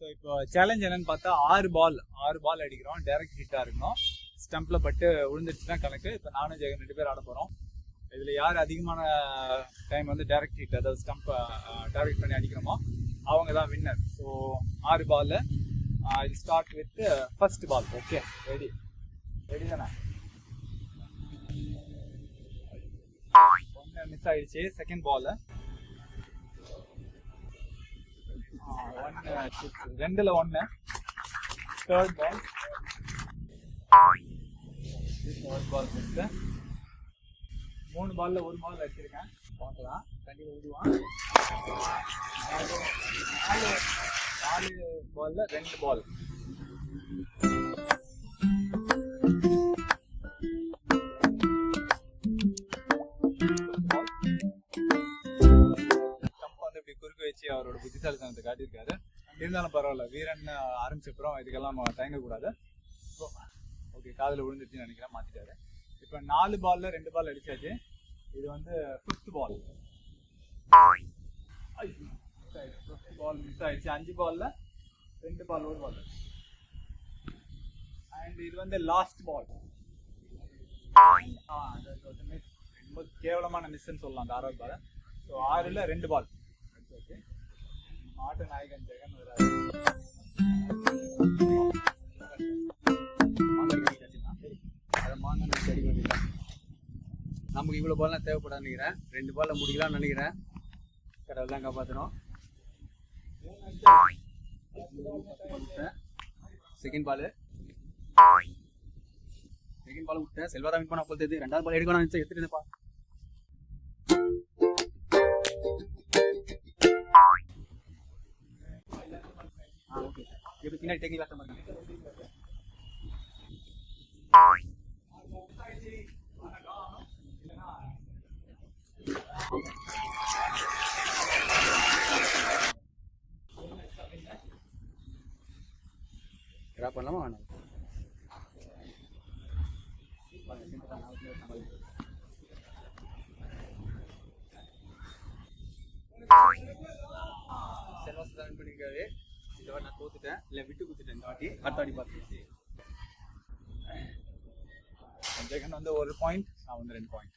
So இப்போ challenge என்னன்னு பார்த்தா ஆறு பால் ஆறு பால் அடிக்கிறோம். டைரக்ட் ஹிட்டாக இருக்கணும். ஸ்டம்பில் பட்டு விழுந்துருச்சுன்னா கணக்கு. இப்போ நானும் ஜெகன் ரெண்டு பேர் ஆட போகிறோம் இதில் யார் அதிகமான டைம் வந்து டைரக்ட் ஹிட் அதாவது ஸ்டம்ப் டைரக்ட் பண்ணி அடிக்கிறோமோ அவங்க தான் வின்னர் ஸோ ஆறு பாலில் I start with first ball okay ready ready தானே? ஒன்று மிஸ் ஆயிடுச்சு. செகண்ட் பால் ரெண்டுல ஒன்று third ball third ball miss மூணு பால்ல ஒரு பால் வச்சிருக்கேன். பார்க்கலாம். கண்டிப்பா விடுவான். நாலு நாலு நாலு பால்ல ரெண்டு பால் வச்சு புத்திசாலித்தனத்தை காட்டியிருக்காரு. இருந்தாலும் பரவாயில்ல வீரன் ஆரம்பிச்சப்புறம் இதுக்கெல்லாம் நம்ம தயங்கக்கூடாது. ஓகே காதில் விழுந்துருச்சுன்னு நினைக்கிறேன் மாத்திட்டாரு. இப்போ நாலு பால்ல ரெண்டு பால் அடிச்சாச்சு. இது வந்து fifth ball fifth ball miss ஆயிடுச்சு. அஞ்சு பால்ல ரெண்டு பால் ஒரு பால் அண்ட் இது வந்து லாஸ்ட் பால் ரொம்ப கேவலமான மிஸ்ன்னு சொல்லலாம் அந்த ஆறாவது பால் ஸோ ஆறுல ரெண்டு பால் ஓகே ஆட்ட நாயகன் ஜெகன் வராரு. அதை நமக்கு இவ்வளோ பால்லாம் தேவைப்படாதுன்னு நினைக்கிறேன். ரெண்டு பால்ல முடிக்கலாம்னு நினைக்கிறேன். கடவுள் தான் காப்பாற்றணும் செகண்ட் பால். செகண்ட் பால் விட்டேன். செல்வா தான் போல் தெரியுது. ரெண்டாவது பால் எடுக்கணும் நினைச்சேன் எடுத்துட்டேன்ப்பா பின்னாடி டெக்னிக் ஆட்ட மாதிரி ட்ராப் பண்ணலாமா வேணாம் செல்வாஸ் தான் பண்ணியிருக்காரு இந்த வாட்டி நான் தோத்துட்டேன். இல்லை விட்டு கொடுத்துட்டேன் இந்த வாட்டி. அடுத்த வாட்டி பார்த்து ஜெகன் வந்து ஒரு பாயிண்ட் நான் வந்து ரெண்டு பாயிண்ட்